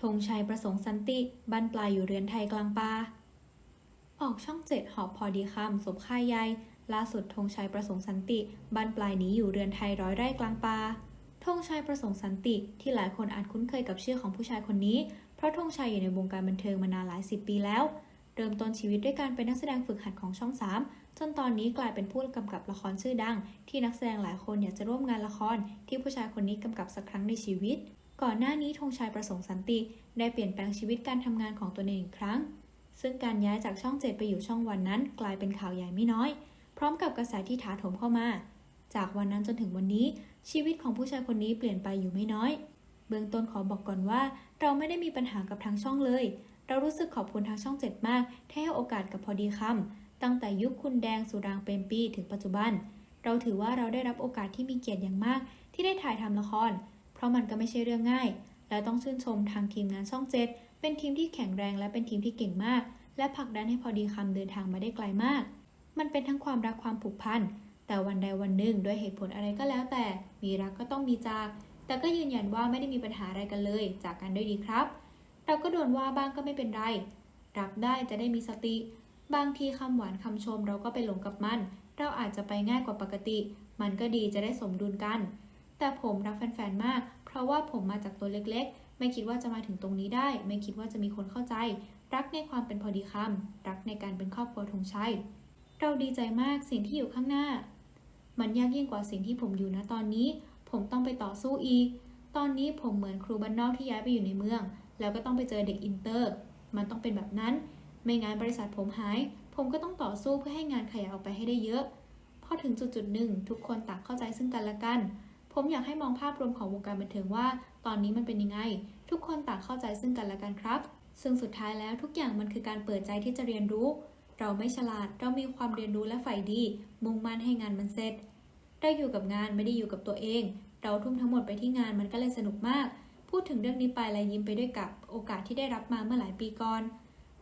ธงชัยประสงค์สันติบั้นปลายอยู่เรือนไทยกลางป่าออกช่องเจ็ดหอบพอดีคำสมค่ายใยล่าสุดธงชัยประสงค์สันติบั้นปลายหนีอยู่เรือนไทยร้อยไร่กลางป่าธงชัยประสงค์สันติที่หลายคนอาจคุ้นเคยกับชื่อของผู้ชายคนนี้ เพราะธงชัยอยู่ในวงการบันเทิงมานานหลายสิบปีแล้ว เริ่มต้นชีวิตด้วยการเป็นนักแสดงฝึกหัดของช่อง 3 จนตอนนี้กลายเป็นผู้กำกับละครชื่อดัง ที่นักแสดงหลายคนอยากจะร่วมงานละครที่ผู้ชายคนนี้กำกับสักครั้งในชีวิต ก่อนหน้านี้ธงชัยประสงค์สันติ ได้เปลี่ยนแปลงชีวิตการทำงานของตัวเองอีกครั้ง ซึ่งการย้ายจากช่องเจ็ดไปอยู่ช่องวันนั้น กลายเป็นข่าวใหญ่ไม่น้อย พร้อมกับกระแสที่ถาโถมเข้ามา จากวันนั้นจนถึงวันนี้ ชีวิตของผู้ชายคนนี้เปลี่ยนไปอยู่ไม่น้อย เบื้องต้นขอบอกก่อนว่า เราไม่ได้มีปัญหากับทางช่องเลย เรารู้สึกขอบคุณทางช่องเจ็ดมากที่ให้โอกาสกับพอดีคำตั้งแต่ยุคคุณแดงสุรางเปรมปีถึงปัจจุบัน เราถือว่าเราได้รับโอกาสที่มีเกียรติอย่างมาก ที่ได้ถ่ายทำละคร เพราะมันก็ไม่ใช่เรื่องง่าย และต้องชื่นชมทางทีมงานช่องเจ็ดเป็นทีมที่แข็งแรงและเป็นทีมที่เก่งมาก และผลักดันให้พอดีคำเดินทางมาได้ไกลมาก มันเป็นทั้งความรักความผูกพันแต่วันใดวันหนึ่งด้วยเหตุผลอะไรก็แล้วแต่ มีรักก็ต้องมีจาก แต่ก็ยืนยันว่าไม่ได้มีปัญหาอะไรกันเลย จากกันด้วยดีครับ เราก็โดนว่าบ้างก็ไม่เป็นไร รับได้จะได้มีสติ บางทีคำหวานคำชมเราก็ไปหลงกับมัน เราอาจจะไปง่ายกว่าปกติ มันก็ดีจะได้สมดุลกัน แต่ผมรักแฟนๆมาก เพราะว่าผมมาจากตัวเล็กๆ ไม่คิดว่าจะมาถึงตรงนี้ได้ ไม่คิดว่าจะมีคนเข้าใจ รักในความเป็นพอดีคำรักในการเป็นครอบครัวธงชัยเราดีใจมากสิ่งที่อยู่ข้างหน้า มันยากยิ่งกว่าสิ่งที่ผมอยู่นะตอนนี้ ผมต้องไปต่อสู้อีก ตอนนี้ผมเหมือนครูบ้านนอกที่ย้ายไปอยู่ในเมือง แล้วก็ต้องไปเจอเด็กอินเตอร์ มันต้องเป็นแบบนั้น ไม่งั้นบริษัทผมหาย ผมก็ต้องต่อสู้เพื่อให้งานขยายออกไปให้ได้เยอะ พอถึงจุดจุดหนึ่งทุกคนต่างเข้าใจซึ่งกันและกัน ผมอยากให้มองภาพรวมของวงการบันเทิงว่า ตอนนี้มันเป็นยังไง ทุกคนต่างเข้าใจซึ่งกันและกันครับ ซึ่งสุดท้ายแล้วทุกอย่างมันคือการเปิดใจที่จะเรียนรู้ เราไม่ฉลาด เรามีความเรียนรู้และใฝ่ดี มุ่งมั่นให้งานมันเสร็จเราอยู่กับงานไม่ได้อยู่กับตัวเอง เราทุ่มทั้งหมดไปที่งานมันก็เลยสนุกมาก พูดถึงเรื่องนี้ไปและยิ้มไปด้วยกับโอกาสที่ได้รับมาเมื่อหลายปีก่อน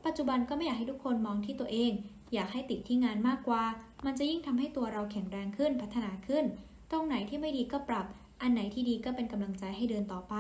ปัจจุบันก็ไม่อยากให้ทุกคนมองที่ตัวเอง อยากให้ติดที่งานมากกว่า มันจะยิ่งทำให้ตัวเราแข็งแรงขึ้น พัฒนาขึ้น ตรงไหนที่ไม่ดีก็ปรับ อันไหนที่ดีก็เป็นกำลังใจให้เดินต่อไป